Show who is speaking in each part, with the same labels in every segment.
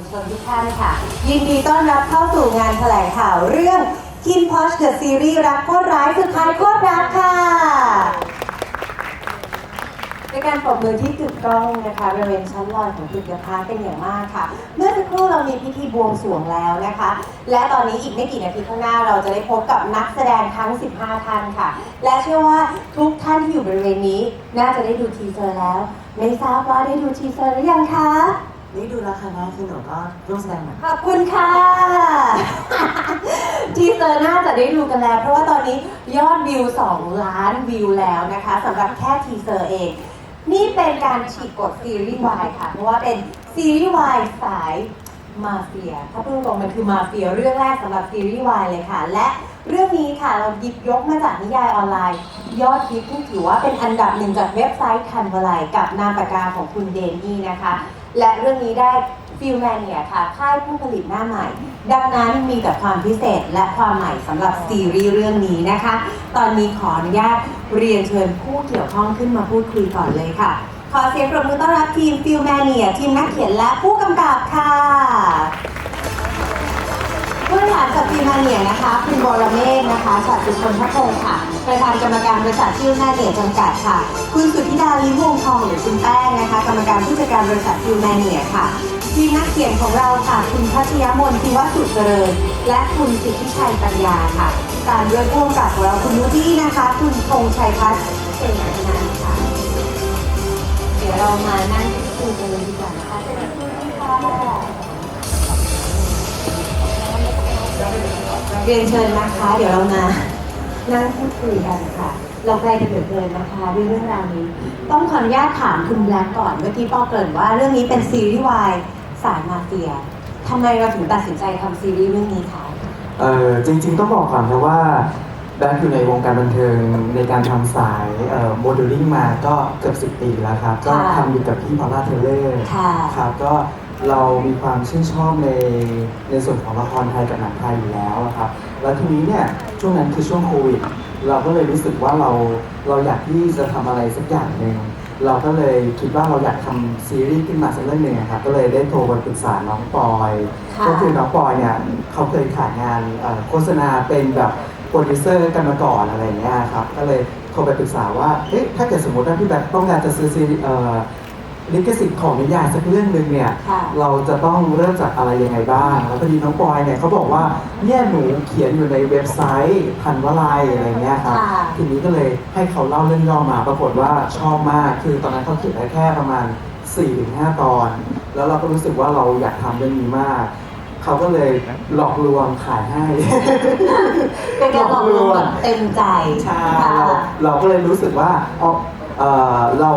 Speaker 1: วลชนทุกท่านค่ะ ยินดีต้อนรับเข้าสู่งานแถลงข่าวเรื่องคินพอชเดอะซีรีส์รักโคตรร้ายสุดท้ายโคตรรักค่ะในการปรบมือที่ตึกกล้องนะคะบริเวณชั้นลอยของตึกยาพาเป็นอย่างมากค่ะ เมื่อสักครู่เรามีพิธีบวงสรวงแล้วนะคะ และตอนนี้อีกไม่กี่นาทีข้างหน้าเราจะได้พบกับนักแสดงทั้ง 15 ท่านค่ะ และเชื่อว่าทุกท่านที่อยู่บริเวณนี้ น่าจะได้ดูทีเซอร์แล้ว ไม่ทราบว่าได้ดูทีเซอร์หรือยังคะ
Speaker 2: นี่ดูแล้วค่ะแม่คือหนูก็ร่วมแสดงหนัง
Speaker 1: ขอบคุณค่ะ ทีเซอร์น่าจะได้ดูกันแล้ว เพราะว่าตอนนี้ยอดวิว 2 ล้านวิวแล้วนะคะสำหรับแค่ทีเซอร์เอง นี่เป็นการฉีกกฎซีรีส์วายค่ะ เพราะว่าเป็นซีรีส์วายสายมาเฟีย ถ้าพูดตรงๆมันคือมาเฟียเรื่องแรกสำหรับซีรีส์วายเลยค่ะ และเรื่องนี้ค่ะเราหยิบยกมาจากนิยายออนไลน์ ยอดฮิตที่ถือว่าเป็นอันดับหนึ่งจากเว็บไซต์ทันวลัยกับนามปากกาของคุณเดนนี่นะคะ และเรื่องนี้ได้ฟิลแมนเนี่ยค่ะค่ายผู้ผลิตหน้าใหม่ ดังนั้นมีแต่ความพิเศษและความใหม่สำหรับซีรีส์เรื่องนี้นะคะ ตอนนี้ขออนุญาตเรียนเชิญผู้เกี่ยวข้องขึ้นมาพูดคุยก่อนเลยค่ะ ขอเสียงปรบมือต้อนรับทีมฟิลแมนเนียทีมนักเขียนและผู้กำกับค่ะ ผู้บริหารจากฟิลแมนเนียนะคะคุณบรเมศนะคะฉัตรสุชนทพงศ์ค่ะ ประธานกรรมการบริษัทฟิลแมนเนียจำกัดค่ะ คุณสุทธิดาลิ้มวงทองหรือคุณแป้งนะคะ กรรมการผู้จัดการบริษัทฟิลแมนเนียค่ะ ทีมนักเขียนของเราค่ะ คุณพัชยมนทิวัฒน์สุดเจริญ และคุณสิทธิชัยปัญญาค่ะ ตามด้วยผู้กำกับของเราคุณนุตี้นะคะ คุณธงชัยพัฒน์เอกนันท์ค่ะ เดี๋ยวเรามานั่งคุยกันเลยดีกว่านะคะสวัสดีค่ะ เรียนเชิญนะคะ เดี๋ยวเรามานั่งพูดคุยกันค่ะ เราใกล้จะเดือดเลยนะคะด้วยเรื่องราวนี้ ต้องขออนุญาตถามคุณแบล็กก่อนเมื่อกี้ปอเกริ่นว่าเรื่องนี้เป็นซีรีส์วายสายมาเฟียทำไมเราถึงตัดสินใจทำซีรีส์เรื่องนี้คะ
Speaker 3: เออจริง ๆ ต้องบอกก่อนนะว่าแบงค์อยู่ในวงการบันเทิงในการทำสายโมเดลลิ่งมาก็เกือบสิบปีแล้วครับ ก็ทำอยู่กับพี่พอลล่าเทเลอร์
Speaker 1: ค่ะ
Speaker 3: ครับก็ เรามีความชื่นชอบในในส่วนของละครไทยกับหนังไทยอยู่แล้วอะครับ แล้วทีนี้เนี่ยช่วงนั้นคือช่วงโควิด เราก็เลยรู้สึกว่าเราเราอยากที่จะทำอะไรสักอย่างหนึ่งเราก็เลยคิดว่าเราอยากทำซีรีส์ขึ้นมาสักเรื่องหนึ่งอะครับก็เลยได้โทรไปปรึกษาน้องปอย
Speaker 1: ค่ะ
Speaker 3: ก็คือน้องปอยเนี่ยเขาเคยขายงานเอ่อโฆษณาเป็นแบบโปรดิวเซอร์กันมาก่อนอะไรอย่างเงี้ยครับก็เลยโทรไปปรึกษาว่าเอ๊ะถ้าเกิดสมมติว่าพี่แบงค์ต้องการจะซื้อซีรีส์เอ่อ ลิขสิทธิ์ของนิยายสักเรื่องหนึ่งเนี่ย
Speaker 1: ค่ะ
Speaker 3: เราจะต้องเริ่มจากอะไรยังไงบ้างแล้วพอดีน้องปอยเนี่ยเขาบอกว่าเนี่ยหนูเขียนอยู่ในเว็บไซต์พันวลัยอะไรเงี้ยครับ
Speaker 1: ค่ะ
Speaker 3: ทีนี้ก็เลยให้เขาเล่าเรื่องย่อมาปรากฏว่าชอบมากคือตอนนั้นเขาเขียนได้แค่ประมาณ4-5ตอน แล้วเราก็รู้สึกว่าเราอยากทำเรื่องนี้มาก เขาก็เลยหลอกลวงขายให้
Speaker 1: เป็นการหลอกลวงแบบเต็มใจ
Speaker 3: ใช่
Speaker 1: ค่ะ
Speaker 3: เราเราก็เลยรู้สึกว่าเอา เอ่อเรา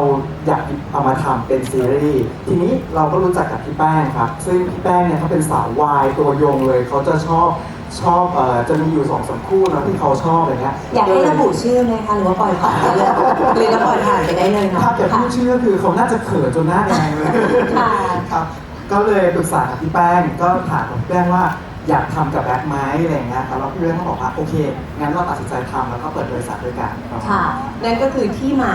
Speaker 3: อยากเอามาทำเป็นซีรีส์ทีนี้เราก็รู้จักกับพี่แป้งครับ ซึ่งพี่แป้งเนี่ยเขาเป็นสาววายตัวยงเลย เขาจะชอบชอบเอ่อจะมีอยู่สองสามคู่นะที่เขาชอบอะไรเงี้ย
Speaker 1: อยากให้ระบุชื่อไหมคะหรือว่าปล่อยผ่านไปเลยหรือเราปล่อยผ่านไปได้เลยเนาะ
Speaker 3: ถ้าเกิดพูดชื่อก็คือเขาน่าจะเขินจนหน้าแดงเลย
Speaker 1: ค่ะ
Speaker 3: ครับก็เลยปรึกษากับพี่แป้งก็ถามกับพี่แป้งว่าอยากทำกับแบ็คไหมอะไรอย่างเงี้ยครับแล้วพี่แป้งก็บอกว่าโอเค งั้นเราตัดสินใจทำแล้วก็เปิดบริษัทด้วยกันครับ
Speaker 1: ค่ะ นั่นก็คือที่มา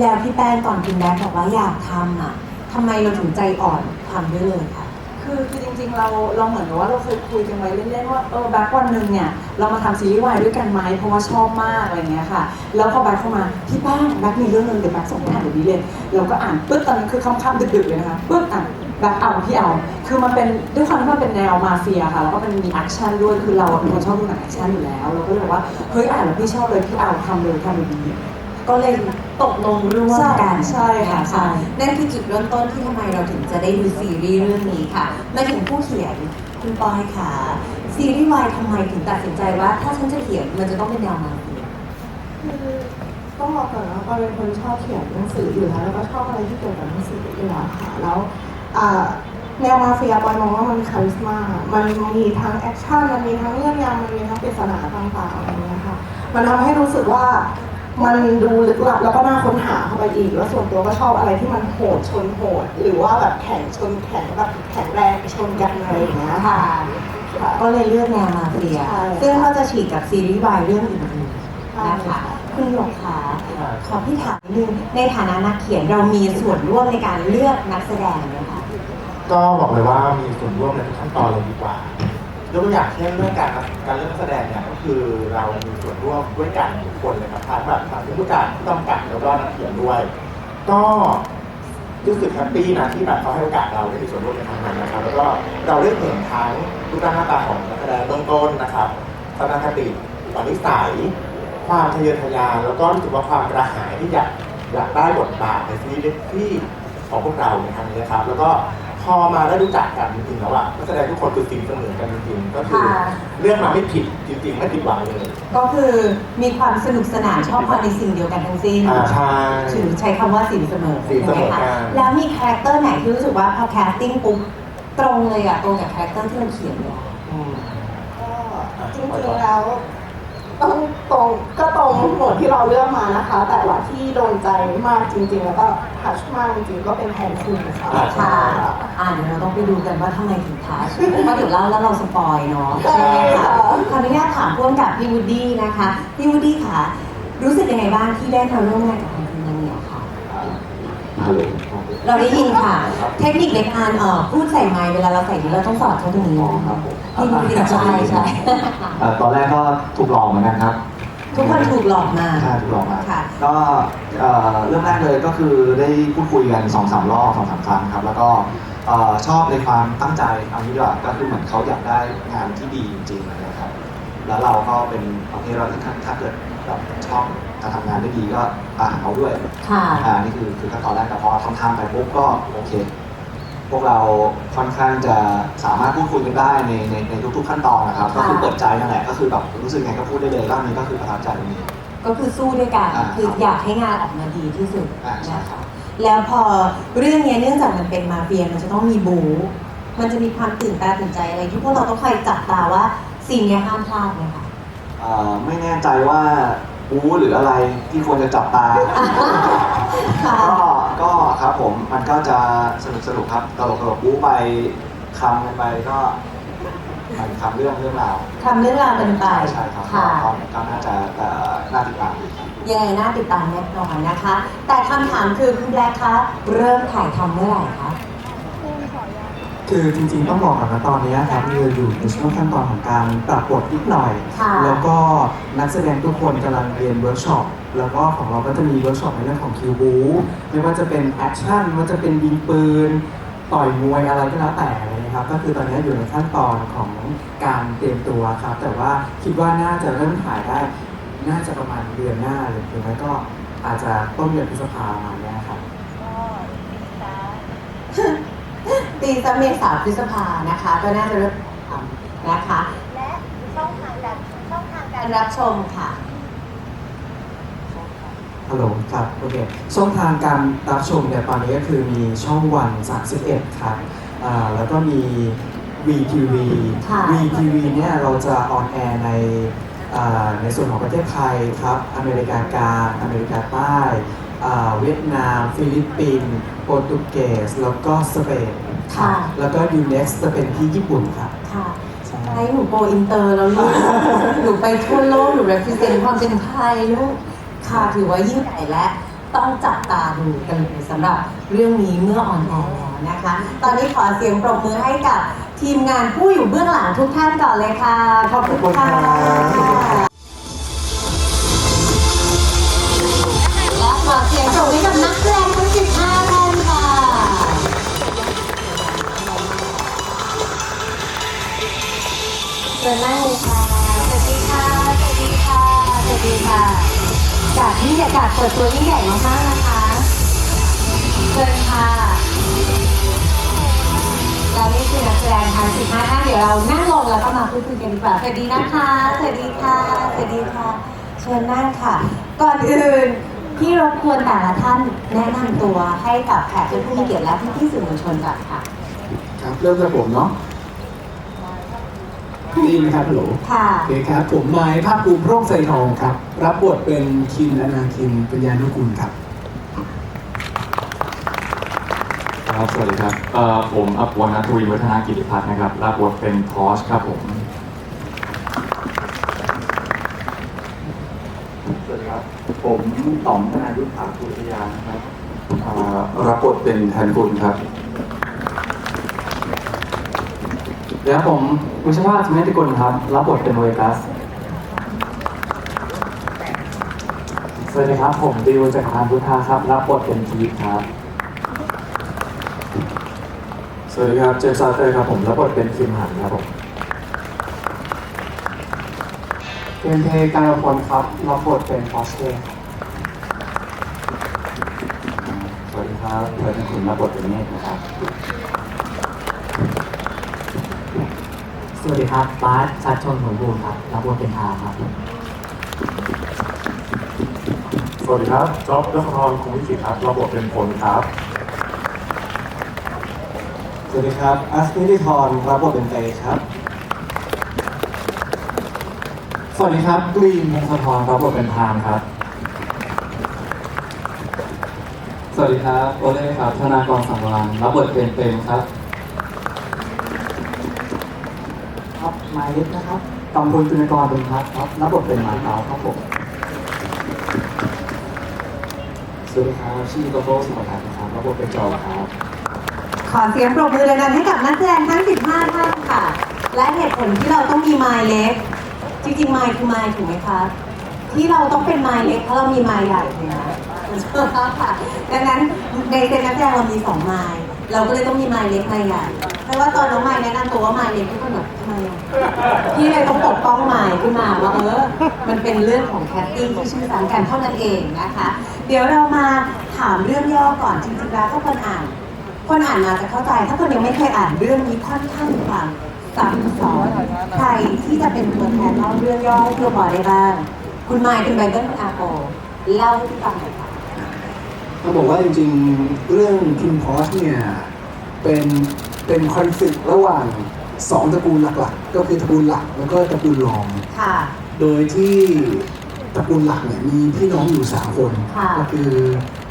Speaker 1: แล้วพี่แป้งตอนคุณแบ๊กบอกว่าอยากทำอะทำไมเราถึงใจอ่อนทำได้เลยค่ะ
Speaker 2: คือคือจริงๆเราเราเหมือนกับว่าเราเคยคุยกันไว้เล่นๆว่าเออแบ็ควันหนึ่งเนี่ยเรามาทำซีรีส์วายด้วยกันไหมเพราะว่าชอบมากอะไรเงี้ยค่ะ แล้วพอแบ็คเข้ามาพี่แป้งแบ็คมีเรื่องหนึงเดี๋ยวแบ็คส่งให้อ่านเดี๋ยวนี้เลยเราก็อ่านปึ๊บตอนนั้นคือค่ำๆดึกๆเลยนะคะปึ๊บอ่านแบ็คเอาพี่เอาคือมันเป็นด้วยความที่มันเป็นแนวมาเฟียค่ะแล้วก็เป็นมีแอคชั่นด้วยคือเราเป็นคนชอบดูหนังแอคชั่นอยู่แล้วเราก็เลยบอกว่าเฮ้ยอ่านแล้วพี่ชอบเลยพี่เอาทำเลยทำเลยดี
Speaker 1: ก็เลยตกลงร่วมกัน
Speaker 2: ใช่ค่ะใช่
Speaker 1: นั่นคือจุดเริ่มต้นที่ทำไมเราถึงจะได้ดูซีรีส์เรื่องนี้ค่ะมาถึงผู้เขียนคุณปอยค่ะ ซีรีส์วายทำไมถึงตัดสินใจว่า ถ้าฉันจะเขียนมันจะต้องเป็นแนวมาเฟีย
Speaker 4: คือต้องบอกก่อนว่าปอยเป็นคนชอบเขียนหนังสืออยู่แล้วแล้วก็ชอบอะไรที่เกี่ยวกับหนังสืออยู่แล้วค่ะแล้วอ่าแนวมาเฟียปอยมองว่ามันมีคาริสมามันมีทั้งแอคชั่นมันมีทั้งเรื่องยาวมันมีทั้งปริศนาต่างๆอะไรอย่างเงี้ยค่ะมันทำให้รู้สึกว่า มันดูลึกลับแล้วก็น่าค้นหาเข้าไปอีก แล้วส่วนตัวก็ชอบอะไรที่มันโหดชนโหด หรือว่าแบบแข่งชนแข่งแบบแข็งแรงชนกันอะไรอย่างเงี้ยค่ะค่ะ
Speaker 1: ก็เลยเลือกแนวมาเฟีย
Speaker 4: ใช่
Speaker 1: ซึ่งก็จะฉีกกับซีรีส์วายเรื่องอื่นๆนะคะคุณหยกขาขอพี่ถามนิดนึงในฐานะนักเขียนเรามีส่วนร่วมในการเลือกนักแสดงไหมคะ
Speaker 5: ก็บอกเลยว่ามีส่วนร่วมในทุกขั้นตอนเลยดีกว่า ยกตัวอย่างเช่นเรื่องการการเลือกนักแสดงเนี่ยก็คือเรามีส่วนร่วมด้วยกันทุกคนเลยครับทั้งแบบทางผู้การผู้กำกับแล้วก็นักเขียนด้วย ก็รู้สึกแฮปปี้นะที่แบบเขาให้โอกาสเราได้มีส่วนร่วมในครั้งนั้นนะครับ แล้วก็เราได้เห็นทั้งรูปร่างหน้าตาของนักแสดงเบื้องต้นนะครับทัศนคติปณิสัย ความทะเยอทะยานแล้วก็รู้สึกว่าความกระหายที่อยากอยากได้บทบาทในซีรีส์ที่ของพวกเราในครั้งนี้นะครับ แล้วก็ พอมาได้รู้จักกันจริงๆแล้วอะนักแสดงทุกคนคือสิ่งเสมอกันจริงๆก็คือ
Speaker 1: ค่ะ
Speaker 5: เลือกมาไม่ผิดจริงๆไม่ผิดหวังเลย
Speaker 1: ก็คือมีความสนุกสนานชอบความในสิ่งเดียวกันทั้งสิ้น
Speaker 5: อ่าใช่
Speaker 1: ถือใช้คำว่าสินเสมอ
Speaker 5: สินเสมอกัน
Speaker 1: ใช่ไหคะแล้วมีคาแรคเตอร์ไหนที่รู้สึกว่าพอแคสติ้งปุ๊บตรงเลยอะตรงกับคาแรคเตอร์ที่เราเขียนเลยอะ
Speaker 5: อืม
Speaker 4: ก็จริงๆแล้วต้อง ตรงก็ตรงหมดที่เราเลือกมานะคะ แต่ว่าที่โดนใจมากจริง ๆ แล้วก็ทัชมากจริงๆก็เป็นแทนคุณค่ะ
Speaker 5: อ่า
Speaker 1: ค่ะอ่าเดี๋ยวเราต้องไปดูกันว่าทำไมถึงทัชเพราะเดี๋ยวเล่าแล้วเราสปอยเนาะ
Speaker 4: ใช่
Speaker 1: ไหม
Speaker 4: ค่ะ
Speaker 1: ขออนุญาตถามพ่วงกับพี่วูดดี้นะคะพี่วูดดี้ค่ะ รู้สึกยังไงบ้างที่ได้มาร่วมงานกับทางทีมงานเนี่ยค่ะ
Speaker 6: ฮัลโหล
Speaker 1: เราได้ยินค่ะ เทคนิคในการเอ่อพูดใส่ไมค์เวลาเราใส่นี้เราต้องสอดเข้าตรงนี้
Speaker 6: อ๋อครับผม
Speaker 1: พี่วูดดี้ใช่ใช่
Speaker 6: เอ่อตอนแรกก็ถูกหลอกเหมือนกันครับ
Speaker 1: ทุกคนถูกหลอกมา
Speaker 6: ใช่ถูกหลอกมา
Speaker 1: ค่ะ
Speaker 6: ก็เอ่อเริ่มแรกเลยก็คือได้พูดคุยกันสองสามรอบสองสามครั้งครับ แล้วก็เอ่อชอบในความตั้งใจเอางี้ดีกว่าก็คือเหมือนเขาอยากได้งานที่ดีจริงๆนะครับ แล้วเราก็เป็นประเภทเราถ้าถ้าเกิดแบบชอบการทำงานได้ดีก็อ่าเอาด้วย
Speaker 1: ค่ะ
Speaker 6: อ่านี่คือคือขั้นตอนแรกแต่พอทำทำไปปุ๊บก็โอเคพ วกเราค่อนข้างจะสามารถพูดคุยกันได้ในในในทุกๆขั้นตอนนะครับ ก็คือเปิดใจนั่นแหละก็คือแบบรู้สึกไงก็พูดได้เลยรอบนี้ก็คือประทับใจตรงนี้
Speaker 1: ก็คือสู้ด้วยกัน
Speaker 6: อ่า
Speaker 1: คืออยากให้งานออกมาดีที่สุด
Speaker 6: อ่าใช่
Speaker 1: นะคะแล้วพอเรื่องเนี้ยเนื่องจากมันเป็นมาเฟียมันจะต้องมีบู๊มันจะมีความตื่นตาตื่นใจอะไรที่พวกเราต้องคอยจับตาว่าสิ่งเนี้ยห้ามพลาดเลยค่ะ
Speaker 6: เอ่อไม่แน่ใจว่าบู๊หรืออะไรที่ควรจะจับตา
Speaker 1: ค่ะ
Speaker 6: ก็ก็ครับผมมันก็จะส นุกสนุกครับตลกตลกบู๊ไปคำกันไปก็มันคำเรื่องเรื่องราว
Speaker 1: ทำเรื่องราวเป็นไป
Speaker 6: ใช่ใช่ครับ
Speaker 1: ค่ะ
Speaker 6: ก็ก็น่าจะเอ่อน่าติดตามดีครับ
Speaker 1: ยังไงน่าติดตามแน่นอนนะคะ แต่คำถามคือคุณแบล็คคะเริ่มถ่ายทำเมื่อไหร่คะ
Speaker 3: คือจริงๆต้องบอกก่อนนะตอนนี้ครับเราอยู่ในช่วงขั้นตอนของการปรับบทนิดหน่อย
Speaker 1: ค่ะ
Speaker 3: แล้วก็นักแสดงทุกคนกำลังเรียนเวิร์กช็อป แล้วก็ของเราก็จะมีเวิร์กช็อปในเรื่องของคิวบูไม่ว่าจะเป็นแอคชั่นไม่ว่าจะเป็นยิงปืน ต่อยมวยอะไรก็แล้วแต่เลยนะครับ ก็คือตอนนี้อยู่ในขั้นตอนของการเตรียมตัวครับ แต่ว่าคิดว่าน่าจะเริ่มถ่ายได้น่าจะประมาณเดือนหน้าหรือไม่ก็อาจจะต้นเดือนพฤษภาประมาณเนี้ยครับ
Speaker 1: ตีซะเมษาพฤษภานะคะ ก็น่าจะเริ่มทำนะคะ และช่องทางการช่องทางการรับชมค่ะ
Speaker 3: ฮัลโหลครับโอเคช่องทางการรับชมเนี่ยตอนนี้ก็คือมีช่องวัน 31 ครับอ่าแล้วก็มี VTV
Speaker 1: ค่ะ
Speaker 3: VTV เนี่ยเราจะออนแอร์ในอ่าในส่วนของประเทศไทยครับ อเมริกากลางอเมริกาใต้อ่าเวียดนาม ฟิลิปปินส์โปรตุเกส แล้วก็สเปน
Speaker 1: ค่ะ
Speaker 3: แล้วก็ UNEXT จะเป็นที่ญี่ปุ่นครับ
Speaker 1: ค่ะ
Speaker 3: ใช่
Speaker 1: ให้หนูโปรอินเตอร์แล้วลูก หนูไปทั่วโลก หนู represent ความเป็นไทยลูก ค่ะถือว่ายิ่งใหญ่และต้องจับตาดูกันเลยสำหรับเรื่องนี้เมื่อออนแอร์แล้วนะคะ ตอนนี้ขอเสียงปรบมือให้กับทีมงานผู้อยู่เบื้องหลังทุกท่านก่อนเลยค่ะ ขอบคุณค่ะและขอเสียงปรบมือให้กับนักแสดงทั้ง15ท่านค่ะเชิญนั่งเลยค่ะสวัสดีค่ะสวัสดีค่ะสวัสดีค่ะ จากที่ใหญ่จากเปิดตัวยิ่ใหญ่มากๆนะคะเชิญค่ะและนี่คือนักแสดงทั้ง15ท่านเดี๋ยวเรานั่งลงแล้วก็มาพูดคุยกันดีกว่าสวัสดีนะคะสวัสดีค่ะสวัสดีค่ะเชิญนั่งค่ะ ก่อนอื่นพี่รบกวนแต่ละท่านแนะนำตัวให้กับแขกผู้มีเกียรติและพี่ๆสื่อมวลชนก่อนค่ะ
Speaker 7: ครับเริ่มจากผมเนาะ ได้ยินไหมครับฮัลโหล
Speaker 1: ค่ะ
Speaker 7: โอเคครับ ผมนายภาคภูมิโพร่งไซทองครับ รับบทเป็นคินอนาคินปัญญานุกุลครับ
Speaker 8: ครับสวัสดีครับเอ่อผมอัพวรรณทวีวัฒนากิติพัฒน์นะครับ รับบทเป็นทอสครับผม
Speaker 6: สวัสดีครับ ผมต่อมธนายุทธภาภูริยานะครับ
Speaker 8: เอ่อรับบทเป็นแทนคุณครับ
Speaker 9: เดี๋ยวผม วิชภาสมิติกุลครับ รับบทเป็นเวกัส สวัสดีครับ ผมดิวจากรานพุทธาครับ รับบทเป็นทีครับ สวัสดีครับ เจมส์ซาเตอร์ครับผม รับบทเป็นคิมหันครับผมเกมเพลย์การพลครับ รับบทเป็นพอสเก้สวัสดีครับเพื่อนคุณรับบทเป็นเนตนะครับ
Speaker 10: สวัสดีครับบาสชัดชนสมบูรณ์ครับรับบทเป็นทาครับ
Speaker 8: สวัสดีครับจ๊อบนครคงวิจิตรครับรับบทเป็นพลครับ
Speaker 3: สวัสดีครับอัสนิธิธรรับบทเป็นเตครับ
Speaker 9: สวัสดีครับกรีนพงศธรรับบทเป็นพามครับ สวัสดีครับโอเล่ครับธนากรสังวานรับบทเป็นเปรมครับ หมายเลขนะครับกำพลจุนกรเป็นพัฒน์ครับรับบทเป็นหมาเตาครับผมสวัสดีครับชื่อโตโต้สุภาพครับรับบทเป็นจอครับ
Speaker 1: ขอเสียงปรบมือดังๆให้กับนักแสดงทั้ง 15 ท่านค่ะ และเหตุผลที่เราต้องมีไมล์เล็ก จริงๆไมล์คือไมล์ถูกไหมคะที่เราต้องเป็นไมล์เล็กเพราะเรามีไมล์ใหญ่เลยนะค่ะดังนั้นในเซนนักแสดงเรามีสองไมล์เราก็เลยต้องมีไมล์เล็กไมล์ใหญ่เพราะว่าตอนน้องไมล์แนะนำตัวว่าไมล์เล็กทุกคน พี่เลยต้องปกป้องไมล์ขึ้นมาว่าเออ มันเป็นเรื่องของแคสติ้งที่ชื่อสารกันเท่านั้นเองนะคะ เดี๋ยวเรามาถามเรื่องย่อก่อนจริงๆแล้วถ้าคนอ่าน คนอ่านมาจะเข้าใจ ถ้าคนยังไม่เคยอ่านเรื่องนี้ค่อนข้างมีความซับซ้อนใครที่จะเป็นตัวแทนเล่าเรื่องย่อให้เพื่อพอได้บ้าง คุณไมค์คุณไบเบิลคุณอาโปเล่าให้พี่ฟังหน่อยค่ะ
Speaker 7: ต้องบอกว่าจริงๆ เรื่องคิมพอสเนี่ยเป็นเป็นคอนฟ lict ระหว่าง สองตระกูลหลักๆ ก็คือตระกูลหลักแล้วก็ตระกูลรอง
Speaker 1: ค่ะ
Speaker 7: โดยที่ตระกูลหลักเนี่ยมีพี่น้องอยู่สามคน
Speaker 1: ค่ะ
Speaker 7: ก็คือ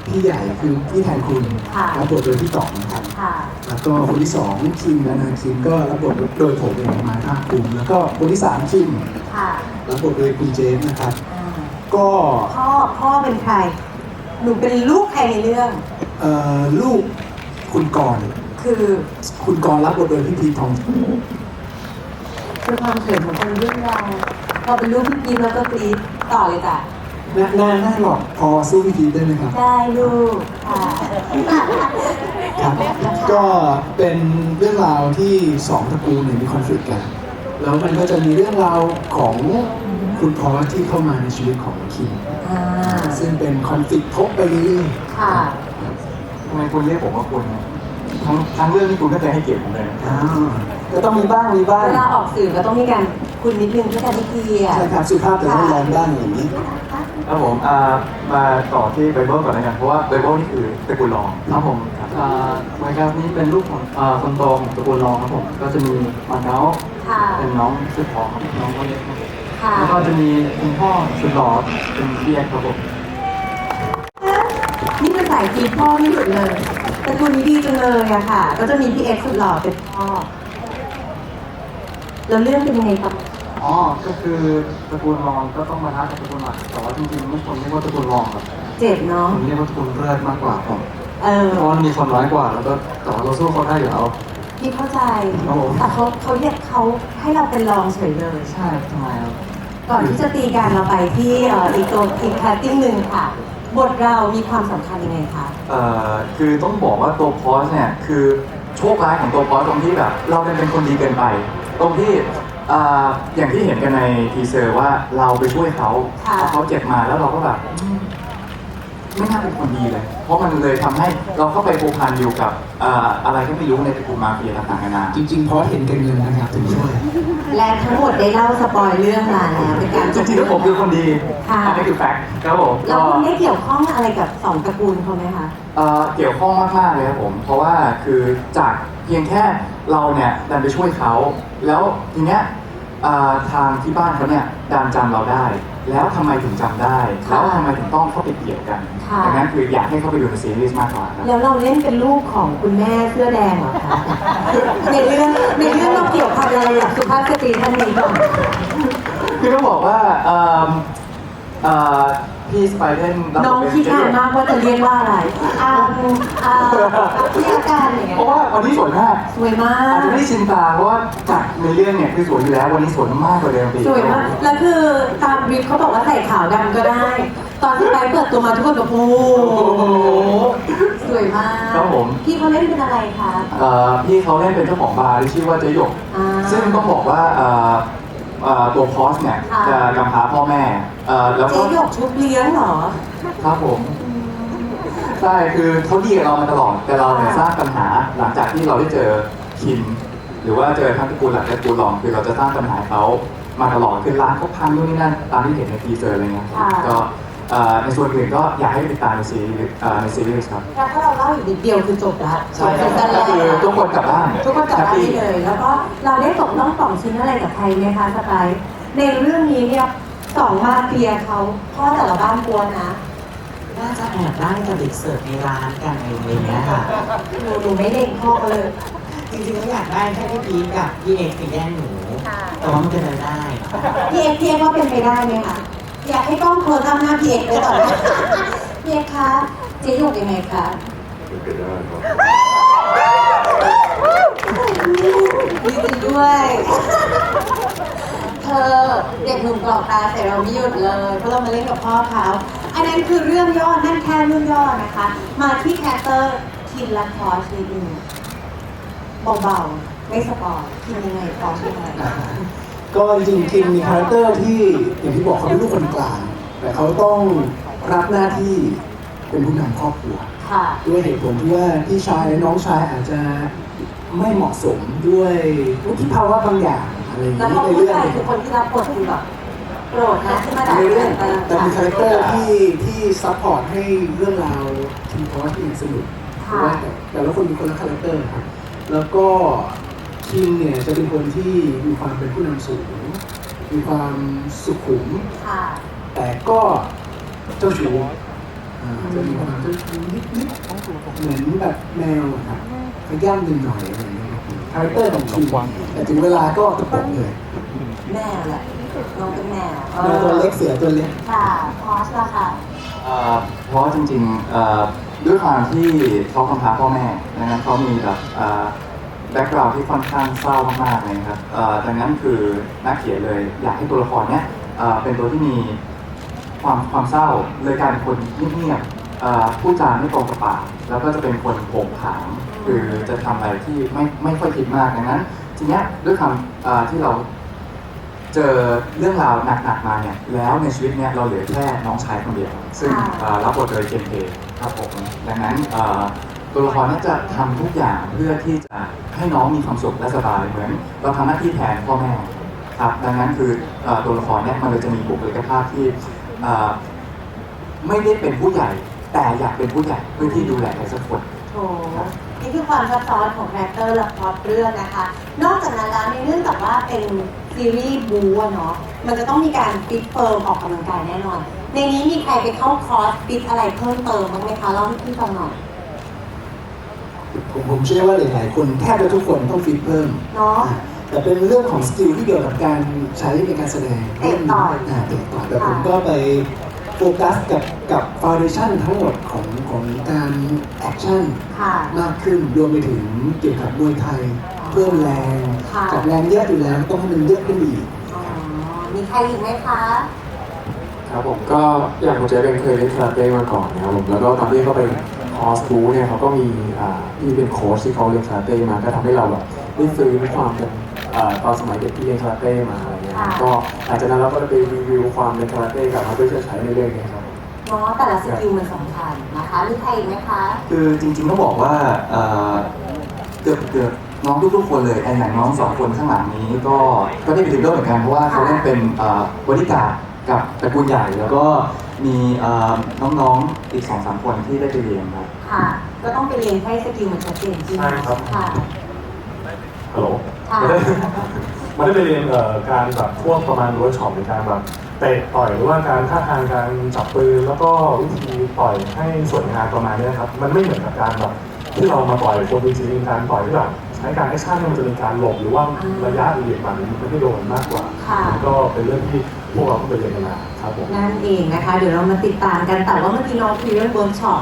Speaker 7: พี่ใหญ่คือพี่แทนคุณ
Speaker 1: ค่ะ
Speaker 7: รับบทโดยพี่ต๋องนะครับ
Speaker 1: ค่ะ
Speaker 7: แล้วก็คนที่สองคิมและนาคิมก็รับบทโดยผมเองมาภาคภูมิแล้วก็คนที่สามคิม
Speaker 1: ค่ะ
Speaker 7: รับบทโดยคุณเจนนะครับ
Speaker 1: อ่า
Speaker 7: ก็
Speaker 1: พ่อ พ่อเป็นใคร หนูเป็นลูกใครในเรื่อง
Speaker 7: เอ่อลูกคุณกรณ์
Speaker 1: คือ
Speaker 7: คุณกรณ์รับบทโดยพี่พีททอง
Speaker 1: คือความเขินของคนรุ่นเราพอเป็นลูกพี่กีแล้วก็กรี๊ดต่อเลยจ้ะ
Speaker 7: น่าน่าน่าหลอกพอสู้พี่พีทได้ไหมครับ
Speaker 1: ได้ลูกค่ะ
Speaker 7: ครับก็เป็นเรื่องราวที่สองตระกูลเนี่ยมีคอนฟ lict กัน แล้วมันก็จะมีเรื่องราวของคุณพอสที่เข้ามาในชีวิตของคิม
Speaker 1: อ่า
Speaker 7: ซึ่งเป็นคอนฟ lict ทบไปเรื่อย
Speaker 1: ค่ะ
Speaker 8: ทำไมคุณเรียกผมว่าคุณ ทั้งทั้งเรื่องที่คุณก็เคยให้เกียรติผมเลย
Speaker 7: ๆอ่า
Speaker 3: ก็ต้องมีบ้างมีบ้าง
Speaker 1: เวลาออกสื่อก็ต้องมีการคุณนิดนึงเพื่อการที่เกียร
Speaker 7: ใช่
Speaker 1: ติ
Speaker 7: ครับสุภาพแต่ว่าแรงด้านอย่างนี้
Speaker 8: ครับผมอ่ามาต่อที่ไบเบิลก่อนแล้วกันเพราะว่าไบเบิลนี่คือตระกูลรอง
Speaker 9: ครับผมอ่าไมค์ครับนี่เป็นลูกของอ่าคนโตของตระกูลรองครับผม ก็จะมีมาเก๊า
Speaker 1: ค่ะ
Speaker 9: เป็นน้องสุดท้องครับน้องคนเล็กครับผม
Speaker 1: ค่ะ
Speaker 9: แล้วก็จะมีคุณพ่อสุดหล่อเป็นพี่แอ๊กครับผม
Speaker 1: นี่เป็น สายกีพ่อไม่หยุดเลยตระกูลนี้ดีจังเลยอะค่ะ ก็จะมีพี่เอ็กซ์สุดหล่อเป็นพ่อ แล้วเรื่องเป็นยังไงครับ
Speaker 9: อ๋อ ก็คือตระกูลรองก็ต้องมาท้ากับตระกูลหลักแต่ว่าจริงๆไม่คนเรียกว่าตระกูลรองครับ
Speaker 1: เจ็บเนาะ
Speaker 9: ผมเรียกว่าตระกูลเลือดมากกว่าผม
Speaker 1: เออ
Speaker 9: เพราะว่ามีคนน้อยกว่า แล้วก็แต่ว่าเราสู้เขาได้อยู่แล้ว
Speaker 1: พี่เข้าใจ
Speaker 9: ครับผม
Speaker 1: แต่เขาเขาเรียกเขาให้เราเป็นรองเฉยเลย
Speaker 9: ใช่ทำไมครับ
Speaker 1: ก่อนที่จะตีกันเราไปที่เอ่ออีกตัวอีกแคสติ้งหนึ่งค่ะ บทเรามีความสำคัญยังไงคะ
Speaker 8: เอ่อคือต้องบอกว่าตัวพอสเนี่ยคือโชคร้ายของตัวพอสตรงที่แบบ เราเป็นเป็นคนดีเกินไป ตรงที่อ่าอย่างที่เห็นกันในทีเซอร์ว่าเราไปช่วยเขา
Speaker 1: ค่ะ
Speaker 8: พอเขาเจ็บมาแล้วเราก็แบบอืม ไม่น่าเป็นคนดีเลย เพราะมันเลยทำให้เราเข้าไปผูกพันอยู่กับอ่าอะไรก็ไม่รู้ในตระกูลมาเฟียต่างๆนานา
Speaker 7: จริงๆเพราะเห็นแกันเงินนะครับถึงช่วย
Speaker 1: และทั้งหมดได้เล่าสปอยเรื่องมาแล้วเป็นการ
Speaker 8: จริงๆแล้วผมคือคนดี
Speaker 1: ค่ะ
Speaker 8: อันนี้คือแฟกต์ครับผม
Speaker 1: แล้ว
Speaker 8: ก็
Speaker 1: คุณได้เกี่ยวข้องอะไรกับสองตระกูลเขาไหมคะ
Speaker 8: เอ่อเกี่ยวข้องมากๆเลยครับผม เพราะว่าคือจากเพียงแค่เราเนี่ยดันไปช่วยเขา แล้วทีเนี้ยเอ่อทางที่บ้านเขาเนี่ยดันจำเราได้ แล้วทำไมถึงจำได้
Speaker 1: ค่ะ
Speaker 8: แล้วทำไมถึงต้องเข้าไปเกี่ยวกัน
Speaker 1: ค่ะ
Speaker 8: ดังนั้นคืออยากให้เข้าไปดูในซีรีส์มากกว่าครับ
Speaker 1: แล้วเราเล่นเป็นลูกของคุณแม่เสื้อแดงเหรอคะ ในเรื่องในเรื่องเราเกี่ยวพันอะไรกับสุภาพสตรีท่านนี้ก่อน
Speaker 8: คือต้องบอกว่าเอิ่มเอ่อ พี่สไปเดนรับบท
Speaker 1: น้อง
Speaker 8: เป็
Speaker 1: คิดนานมากว่าจะเรียกว่าอะไรอ่าอ่าพี่อาการอย่างเงี้ย
Speaker 8: เพราะว่าวันนี้สวยมาก
Speaker 1: สวยมา
Speaker 8: อาจ
Speaker 1: ก
Speaker 8: จะไม่ได้ชินตาเพราะว่าจากในเรื่องเนี่ยคือสวยอยู่แล้ววันนี้สวยมากกว่าเดิมอีก
Speaker 1: สวยมากแล้วคือตามบรีฟเขาบอกว่าใส่ขาวดำก็ได้ ตอนสไปร์เปิดตัวมาทุกคนแบบโอ้โหสวยมาก
Speaker 8: ครับผม
Speaker 1: พี่เขาเล่นเป็นอะไรคะ
Speaker 8: เอ่อพี่เขาเล่นเป็นเจ้าของบาร์ที่ชื่อว่าเจ๊หยก
Speaker 1: อ่า
Speaker 8: ซึ่งต้องบอกว่าเอ่อ เอ่อตัวพอสเนี่ย
Speaker 1: ค่ะ
Speaker 8: จะกำพร้าพ่อแม่เอ่อแล้ว
Speaker 1: เจ๊
Speaker 8: ก็
Speaker 1: หยกชุบเลี้ยงเหรอ
Speaker 8: ครับผมใช่คือเขาดีกับเรามาตลอดแต่เราเนี่ยสร้างปัญหาหลังจากที่เราได้เจอคินหรือว่าเจอทั้งตระกูลหลักและตระกูลรองคือเราจะสร้างปัญหาให้เขามาตลอดคือร้านเขาพังนู่นนี่นั่นตามที่เห็นในทีเซอร์อะไรเงี้ย
Speaker 1: ค่ะ
Speaker 8: ก็เอ่อในส่วนอื่นก็อยากให้ติดตามในซีรีส์เอ่อในซีรีส์ครับ
Speaker 1: แล้วถ้าเราเล่าอีกนิดเดียวคือจบละ
Speaker 8: ใช่ครับ
Speaker 1: จบซีซั่นแร
Speaker 8: ก็คือทุกคนกลับบ้าน
Speaker 1: ทุกคนกลับบ้าน
Speaker 8: แฮปปี้
Speaker 1: ได้เลย แล้วก็เราได้ตกน้องต่องชิ้นอะไรกับใครไหมคะสไปร์ในเรื่องนี้เนี่ยสองมาเฟียเขาพ่อแต่ละบ้านกลัวนะ
Speaker 10: น่าจะแอบได้กับเด็กเสิร์ฟในร้านกันอะไรอย่างเงี้ยค่ะ
Speaker 1: หนูหนูไม่เล่นพ่อเขาเลย
Speaker 10: จริงๆก็อยากได้แค่พี่พีชกับพี่เอกไปแย่งหนู แต่ว่ามันเป็นไปได้
Speaker 1: พี่เอกพี่เอกว่าเป็นไปได้ไหมคะ อยากให้กล้องโคจรหน้าพี่เอกเลยก่อนนะพี่เอกคะเจ๊หยกยังไงคะดีจริงด้วย เธอเด็กหนุ่มกรอกตาใส่เราไม่หยุดเลยเพราะเรามาเล่นกับพ่อเขาอันนั้นคือเรื่องย่อนั่นแค่เรื่องย่อนะคะ มาที่แคสเตอร์ทีมละครนิดนึงเบาๆไม่สปอยทีมยังไงพอใช่ไหม
Speaker 7: ก็จริงๆคิมมีคาแรคเตอร์ที่อย่างที่บอกเขาเป็นลูกคนกลาง แต่เขาต้องรับหน้าที่เป็นผู้นำครอบครัว
Speaker 1: ค่ะ
Speaker 7: ด้วยเหตุผลที่ว่าพี่ชายและน้องชายอาจจะไม่เหมาะสมด้วยวุฒิภาวะบางอย่างอะไรอย่าง
Speaker 1: แล้ว
Speaker 7: นี้
Speaker 1: พอ
Speaker 7: ใน
Speaker 1: ผู้
Speaker 7: เรื่อง
Speaker 1: ชายคือคนที่รับบทคือแบบโกรธนะที่มาด่า
Speaker 7: ในเรื่อง
Speaker 1: แต่
Speaker 7: แต่มีคาแรคเตอร์ที่ที่ซัพพอร์ตให้เรื่องราวทีมคอร์สที่สนุกเพราะว่าแต่แต่ละคนมีคนละคาแรคเตอร์ครับ แล้วก็ คิมเนี่ยจะเป็นคนที่มีความเป็นผู้นำสูง มีความสุขุม
Speaker 1: ค่ะ
Speaker 7: แต่ก็เจ้าชู้อ่าจะมีความเจ้าชู้นิดๆเหมือนแบบแมวอะครับขย้ำหนึ่งหน่อยอะไรอย่างเงี้ยครับคาแรคเตอร์ของคิมแต่ถึงเวลาก็ตะปบเลย
Speaker 1: แม่แหละน้องเป็นแม่เอ
Speaker 7: แมว
Speaker 1: อ
Speaker 7: ตัวเล็กเสือตัวเล็ก
Speaker 1: ค่ะพอสละค่ะ
Speaker 8: เอ่อเพราะจริงๆเอ่อด้วยความที่เขากำพร้าพ่อแม่ดังนั้นเขามีแบบ แบ็กกราวด์ที่ค่อนข้างเศร้ามากๆเลยนะครับเอ่อดังนั้นคือนักเขียนเลยอยากให้ตัวละครเนี้ยเอ่อเป็นตัวที่มีความความเศร้าเลยกลารเป็นคนเงียบๆเอ่อพูดจาไม่ตรงกับปากแล้วก็จะเป็นคนโผงผางคือจะทำอะไรที่ไม่ไม่ค่อยคิดมากดังนั้น ทีเนี้ยด้วยคำเอ่อที่เรา เจอเรื่องราวหนักๆมาเนี่ยแล้วในชีวิตเนี่ยเราเหลือแค่น้องชายคนเดียว ซึ่ง
Speaker 1: ค่ะ
Speaker 8: เอ่อรับบทโดยเจมเพครับผมดังนั้นเอ่อ ตัวละครน่าจะทำทุกอย่างเพื่อที่จะให้น้องมีความสุขและสบายเหมือนเราทำหน้าที่แทนพ่อแม่ครับดังนั้นคืออตัวละครเนี่ยมันเลยจะมีบุคลิกภาพที่ไม่ได้เป็นผู้ใหญ่ แต่อยากเป็นผู้ใหญ่เพื่อที่ดูแลใครสักคน
Speaker 1: โถนี่คือความซับซ้อนของแรคเตอร์และพล็อตเรื่องนะคะ นอกจากนั้นแล้วในเนื่องจากว่าเป็นซีรีส์บูเนาะมันจะต้องมีการฟิตเฟิร์มออกกำลังกายแน่นอน ในนี้มีใครไปเข้าคอร์สฟิตอะไรเพิ่มเติมบ้างไหมคะเล่าให้พี่ฟังหน่อย
Speaker 7: ผมผมเชื่อว่าหลายๆคนแทบจะทุกคนต้องฟิตเพิ่ม
Speaker 1: เนาะ
Speaker 7: อะแต่เป็นเรื่องของสกิลที่เกี่ยวกับการใช้ในการแสดง
Speaker 1: เตะต่อยา
Speaker 7: เตะต่อยแต่
Speaker 1: ค่ะ
Speaker 7: ผมก็ไปโฟกัสกับกับฟาวเดชั่นทั้งหมดของของการแอคชั่น
Speaker 1: ค่ะ
Speaker 7: มากขึ้นรวมไปถึงเกี่ยวกับมวยไทย เพิ่มแรง
Speaker 1: ค่ะ
Speaker 7: จากแรงเยอะอยู่แล้วต้องให้มันเยอะขึ้นอีก
Speaker 1: อ๋อ มีใครอีกไหมคะ
Speaker 9: ครับผมก็อย่างคุณเจเป็นเคยเล่นคาราเต้มาก่อนนะครับผมแล้วก็ตอนที่เขาไปค อร์สบูเนี่ยเขาก็มีอ่าที่เป็นโค้ชที่เขาเรียนคาราเต้มาก็ทำให้เราแบบได้ฟื้นความเป็นอ่าตอนสมัยเด็กที่เรียนคาราเต้มาอะไรเงี้ย
Speaker 1: ค่ะ
Speaker 9: ก็หลังจากนั้นเราก็ไปรีวิวความเป็นคาราเต้กลับมาเพื่อจะใช้ในเรื่องนี้ครับ
Speaker 1: เนาะแต่ละสกิลมันสำคัญนะคะมีใครอีกไหมคะ
Speaker 8: คือจริงๆต้องบอกว่าเอ่อเกือบเกือบน้องทุกๆคนเลยไอ้อย่างน้องสองคนข้างหลังนี้ก็ก็ได้ไปเรียนด้วยเหมือนกันเพราะว่าเขาเล่นเป็นเอ่อบริการดกับตระกูลใหญ่แล้วก็ มีเอ่อน้องๆอีกสองสามคนที่ได้ไปเรียนครับ
Speaker 1: ค่ะ ก็ต้องไปเรียนให้สกิลมันชัดเจนจริง
Speaker 11: ใช่ครับ
Speaker 1: ค่ะ
Speaker 11: ฮัลโหล
Speaker 1: ค่ะ
Speaker 11: ไม่ได้ไม่ได้ไปเรียนเอ่อการแบบพวกประมาณเวิร์กช็อปในการแบบเตะต่อยหรือว่าการท่าทางการจับปืนแล้วก็วิธีต่อยให้สวยงามประมาณเนี้ยครับมันไม่เหมือนกับการแบบที่เรามาต่อยคนจริงๆการต่อยที่แบบใช้การแอคชั่นเนี่ยมันจะเป็นการหลบหรือว่าระยะเหลี่ยมมันมันไม่โดนมากกว่า
Speaker 1: ค่ะ
Speaker 11: มันก็เป็นเรื่องที่ พวกเราต้องไปเรียนกันมาครับผม
Speaker 1: นั่นเองนะคะ เดี๋ยวเรามาติดตามกันแต่ว่าเมื่อกี้น้องคุยเรื่องเวิร์กช็อป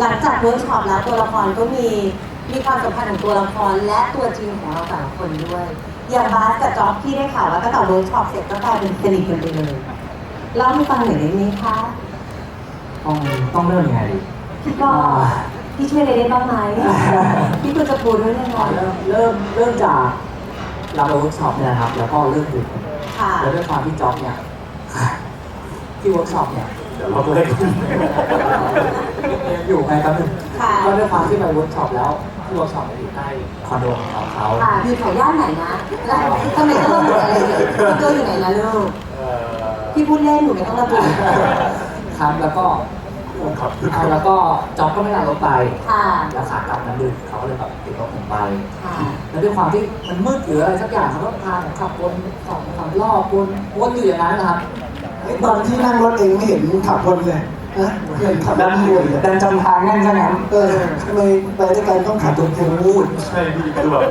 Speaker 1: หลังจากเวิร์กช็อปแล้วตัวละครก็มีมีความสัมพันธ์ของตัวละครและตัวจริงของเราแต่ละคนด้วย อย่างบาสกับจ็อบที่ได้ข่าวว่าตั้งแต่เวิร์กช็อปเสร็จก็กลายเป็นสนิทกันไปเลยเล่าให้ฟังหน่อยได้ไหมคะ
Speaker 10: ต้องต้องเริ่มยังไงดี
Speaker 1: พี่ก็พี่ช่วยอะไรได้บ้างไหมพี่ควรจะพูดด้วยยังไง
Speaker 10: เริ่มเริ่มเริ่มจากเราไปเวิร์กช็อปเนี่ยนะครับ แล้วก็เริ่มดื่ม
Speaker 1: ค่ะ
Speaker 10: แล้วด้วยความที่จ็อบเนี่ย ที่เวิร์กช็อปเนี่ย
Speaker 11: เดี๋ยวเราก็ได้
Speaker 10: อยู่ไงครับนึง
Speaker 1: ค่ะ
Speaker 10: ก็ด้วยความที่ไปเวิร์กช็อปแล้วที่เวิร์กช็อปเนี่ยอยู่ใกล้คอนโดของเขา
Speaker 1: ค่ะอยู่แถวย่านไหนนะแล้วทำไมต้องระบุอะไรเนี่ยคุณตัวอยู่ไหนนะลูก
Speaker 11: เอ่อ
Speaker 1: พี่พูดเล่นหนูไม่ต้องระบุ
Speaker 10: ครับแล้วก็
Speaker 11: ครับ
Speaker 10: เอาแล้วก็จ็อบก็ไม่นั่งรถไป
Speaker 1: ค่ะ
Speaker 10: แล้วขากลับมันดึกเขาก็เลยแบบติดรถผมไป
Speaker 1: ค่ะ
Speaker 10: แล้วด้วยความที่มันมืดหรืออะไรสักอย่างเขาก็พาผมขับวนสองสามรอบวนวนอยู่อย่างนั้นนะครับ
Speaker 7: ตอนที่นั่งรถเองไม่เห็นขับวนเลยนะเห็นขับรถวนเลย
Speaker 10: ดันจำทางแน่นซะงั้น
Speaker 7: เออทำไมไปด้วยกันต้องขับรถพูด
Speaker 11: ใช่พี่คือแบบ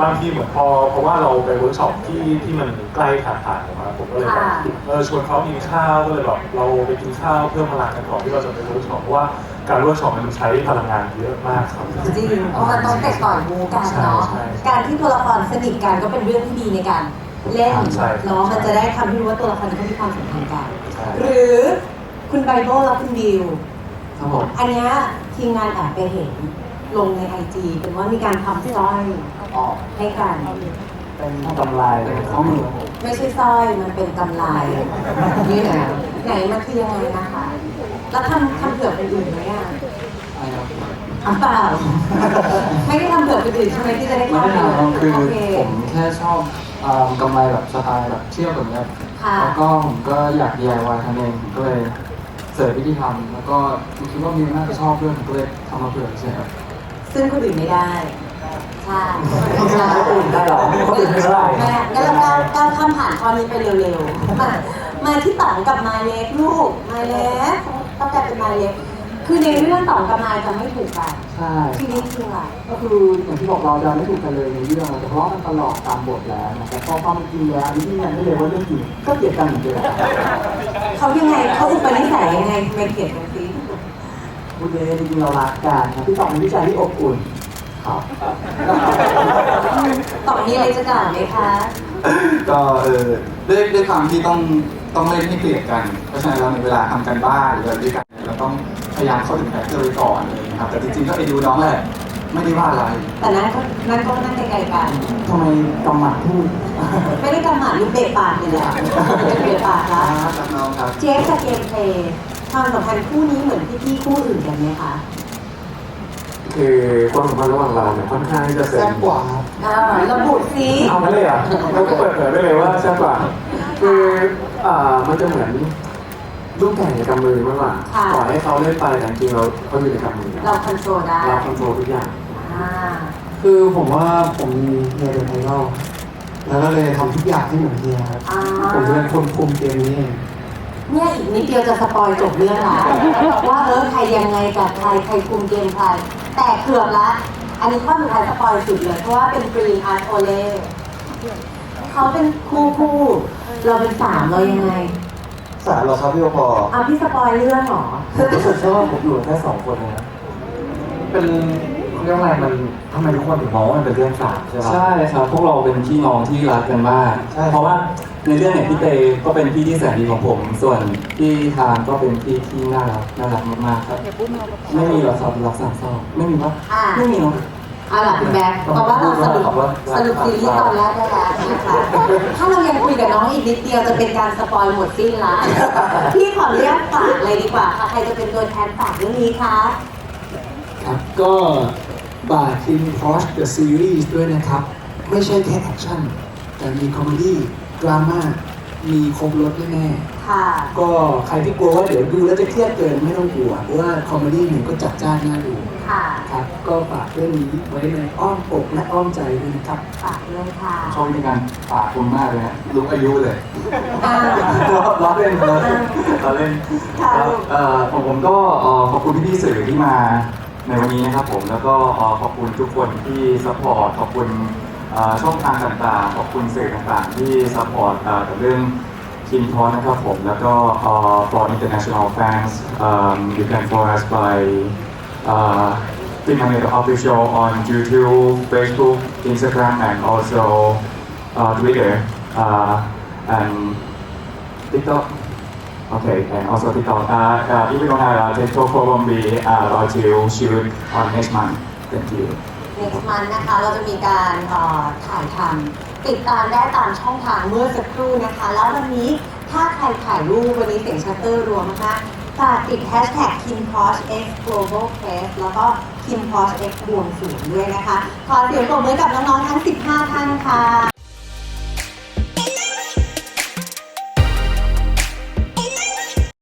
Speaker 11: บางทีเหมือนพอเพราะว่าเราไปเวิร์กช็อปที่ที่มันใกล้ทางผ่านออกมาผมก็เลยแบบ
Speaker 1: ค่ะ
Speaker 11: เออชวนเขากินข้าวก็เลยแบบเราไปกินข้าวเพิ่มพลังกันก่อนที่เราจะไปเวิร์กช็อปเพราะว่าการเวิร์กช็อปมันใช้พลังงานเยอะมากครับ
Speaker 1: จริงเพราะมันต้องเตะต่อยมูกันเนาะ
Speaker 11: ใช่ใช่
Speaker 1: การที่ตัวละครสนิทกันก็เป็นเรื่องที่ดีในการ เล่น
Speaker 11: ใช่
Speaker 1: เนาะมันจะได้ทำให้รู้ว่าตัวละครนี้เขามีความสัมพันธ์กัน
Speaker 11: ใช่
Speaker 1: หรือคุณไบเบิลและคุณดิว
Speaker 10: ครับผม
Speaker 1: อันเนี้ยทีมงานแอบไปเห็นลงในไอจีเป็นว่ามีการทำสร้อยออกให้กัน
Speaker 10: เป็นกำไรข้อมือผม
Speaker 1: ไม่ใช่สร้อยมันเป็นกำไรนี่นะไหนมันคือยังไงนะคะ แล้วทำทำเผื่อคนอื่นไหมอะ
Speaker 10: อะไรครับ
Speaker 1: อะเปล่า ไม่ได้ทำเผื่อคนอื่นใช่ไหมที่จะได้
Speaker 9: ไม่
Speaker 1: เข้า
Speaker 9: ได้
Speaker 1: ไป
Speaker 9: ทำคือ
Speaker 1: โอเค
Speaker 9: ผมแค่ชอบอ่ากำไรแบบสไตล์แบบเชี่ยวแบบเนี้ย
Speaker 1: ค่ะ
Speaker 9: แล้วก็ผมก็อยาก DIY ทำเองผมก็เลยเสิร์ชวิธีทำแล้วก็คิดว่ามิวน่าจะชอบด้วยผมก็เลยทำมาเผื่อใช่ครับ
Speaker 1: ซึ่งคนอื่นไม่ได้ ใช่
Speaker 10: คนอื่นได้หรอคนอื่นไม่ได้
Speaker 1: แม่งั้นเราก้าวก้าวข้ามผ่านข้อนี้ไปเร็วๆ มา มาที่ต๋องกับมายเล็กลูก มายเล็กต้องกลายเป็นมายเล็ก คือในเรื่องต๋องกับมายจะไม่ถูกกัน
Speaker 9: ใช่
Speaker 1: ชีวิตจริงอะ
Speaker 9: ก็คืออย่างที่บอกเราจะไม่ถูกกันเลยในเรื่องเราจะทะเลาะกันตลอดตามบทแล้วนะครับพอความเป็นจริงแล้วนี่ยังไม่เลยว่าเรื่องจริงก็เกลียดกันเหมือนเดิม
Speaker 1: เขายังไงเขาอุปนิสัยยังไงไม่เกลียดกันสิ
Speaker 10: พูดเลยจริงๆเรารักกันครับพี่ต๋องเป็นพี่ชายที่อบอุ่นครับ
Speaker 1: ต๋องมีอะไรจะกล่าวไหมคะ
Speaker 3: ก็เออด้วยด้วยความที่ต้องต้องเล่นให้เกลียดกัน เพราะฉะนั้นเราในเวลาทำกันบ้านหรืออะไรด้วยกันเราต้อง พยายามเข้าถึงแฟกเตอร์ไว้ก่อนเลยนะครับแต่จริงๆก็ไปดูน้องแหละไม่ได้ว่าอะไร
Speaker 1: แต่นั้นก็นั่นก็นั่งไกลๆกัน
Speaker 9: ทำไมกำหมัดพูด
Speaker 1: ไม่ได้กำหมัดลูกเบะปากเลยอะเป็นเบะปาก
Speaker 3: ค
Speaker 1: ละ
Speaker 3: รับรับน้องครับ
Speaker 1: เจ๊กับเกมเพลย์ความสัมพันธ์คู่นี้เหมือนพี่ๆคู่อื่นกันไหมคะ
Speaker 9: คือความสัมพันธ์ระหว่างเราเนี่ยค่อนข้างที่จะเป็น
Speaker 7: แซ่บกว่า
Speaker 1: อ่าระบุสิ
Speaker 9: เอาไม่เลยเหรอะเราก็เปิดเผยได้เลยว่าใช่ป่ะคืออ่ามันจะเหมือน ลูกแก่ในกำมือมากกว่าปล่อยให้เขาเล่นไปแต่จริงๆเราเขาอยู่ในกำมือ
Speaker 1: เราคอนโทรลได้
Speaker 9: เราคอนโทรลทุกอย่าง
Speaker 1: อ่า
Speaker 7: คือผมว่าผมมีเฮียเป็นไอดอลแล้วก็เลยทำทุกอย่างให้เหมือนเฮียครับ
Speaker 1: อ่า
Speaker 7: ผมจะเป็นคนคุมเกมนี้เอง
Speaker 1: เนี่ยอีกนิดเดียวจะสปอยจบเรื่องละว่าเออใครยังไงกับใครใครคุมเกมใคร แต่เกือบละ อันนี้ข้อสุดท้ายสปอยสุดเลย เพราะว่าเป็นกรีนอาร์ตโอเล่เขาเป็นคู่คู่เราเป็นสามเรายังไง
Speaker 6: สารเหรอครับพี่พอ
Speaker 1: เอาพี่สปอยเรื่องเหรอ
Speaker 10: รู้สึกใช่ว่าผมอยู่แค่สองคนนะเป็นเรื่องอะไรมันทำไมทุกคนถึงมองว่ามันเป็นเรื่องสามใช่ไหม
Speaker 9: ใช่ครับพวกเราเป็นพี่น้องที่รักกันมาก
Speaker 6: ใช่
Speaker 9: เพราะว่าในเรื่องเนี่ยพี่เตก็เป็นพี่ที่แสนดีของผม ส่วนพี่ทามก็เป็นพี่ที่น่ารักน่ารักมากๆครับไม่มีหรอกครับรักสามเศร้าไม่มีปะ
Speaker 1: อ่า
Speaker 9: ไม่มีเนาะ
Speaker 1: เอาล่ะคุณแบ๊กบอกว่าเราสรุปสรุปซีรีส์ตอนแรกได้แล้ว นะคะถ้าเรายังคุยกับน้องอีกนิดเดียวจะเป็นการสปอยหมดสิ้นละพี่ขออนุญาตฝากเลยดีกว่าค่ะใครจะเป็นตัวแทนฝากเรื่องนี้คะ
Speaker 7: ครับก็บาร์คินคอสเดอะซีรีส์ด้วยนะครับ ไม่ใช่แค่แอคชั่น แต่มีคอมเมดี้ดราม่า มีครบรถแน่
Speaker 1: ค่ะ
Speaker 7: ๆก็ใครที่กลัวว่าเดี๋ยวดูแล้วจะเครียดเกินไม่ต้องกลัวเพราะว่าคอมเมดี้หนึ่งก็จัดจ้านน่าดู
Speaker 1: ค่ะ
Speaker 7: ครับก็ฝากเรื่องนี้ไว้ในอ้อมอกและอ้อมใจด้วยนะครับ
Speaker 1: ฝากเลยค่ะ
Speaker 9: ชอบในการฝากคุณมากเลยฮะรู้อายุเลย
Speaker 1: อ่า
Speaker 9: ล้อล้อเล่นล้อเล่นล้อเล่น
Speaker 1: ค่ะ
Speaker 8: ครับเอ่อผมผมก็เอ่อขอบคุณพี่ๆสื่อที่มาในวันนี้นะครับผมแล้วก็เอ่อขอบคุณทุกคนที่ซัพพอร์ตขอบคุณเอ่อ ช่องทางต่างๆ ขอบคุณสื่อต่างๆ ที่ซัพพอร์ตเอ่อกับเรื่องคินทอนนะครับผม แล้วก็ for international fans um, you can follow us by uh, Finamid Official on YouTube, Facebook, Instagram, and also uh, Twitter uh, and TikTok. Okay, and also TikTok. Uh, uh, if you don't have a TikTok problem, we uh, going to shoot on next month. Thank you.
Speaker 1: Next month นะคะ เราจะมีการถ่ายทำติดตามได้ตามช่องทางเมื่อสักครู่นะคะ แล้ววันนี้ถ้าใครถ่ายรูปวันนี้เสียงชัตเตอร์รวมนะคะฝากติด hashtag KimPosh X Global Press แล้วก็ KimPosh X บวงสูงด้วยนะคะ ขอเสียงปรบมือกับน้องๆทั้ง 15 ท่านค่ะ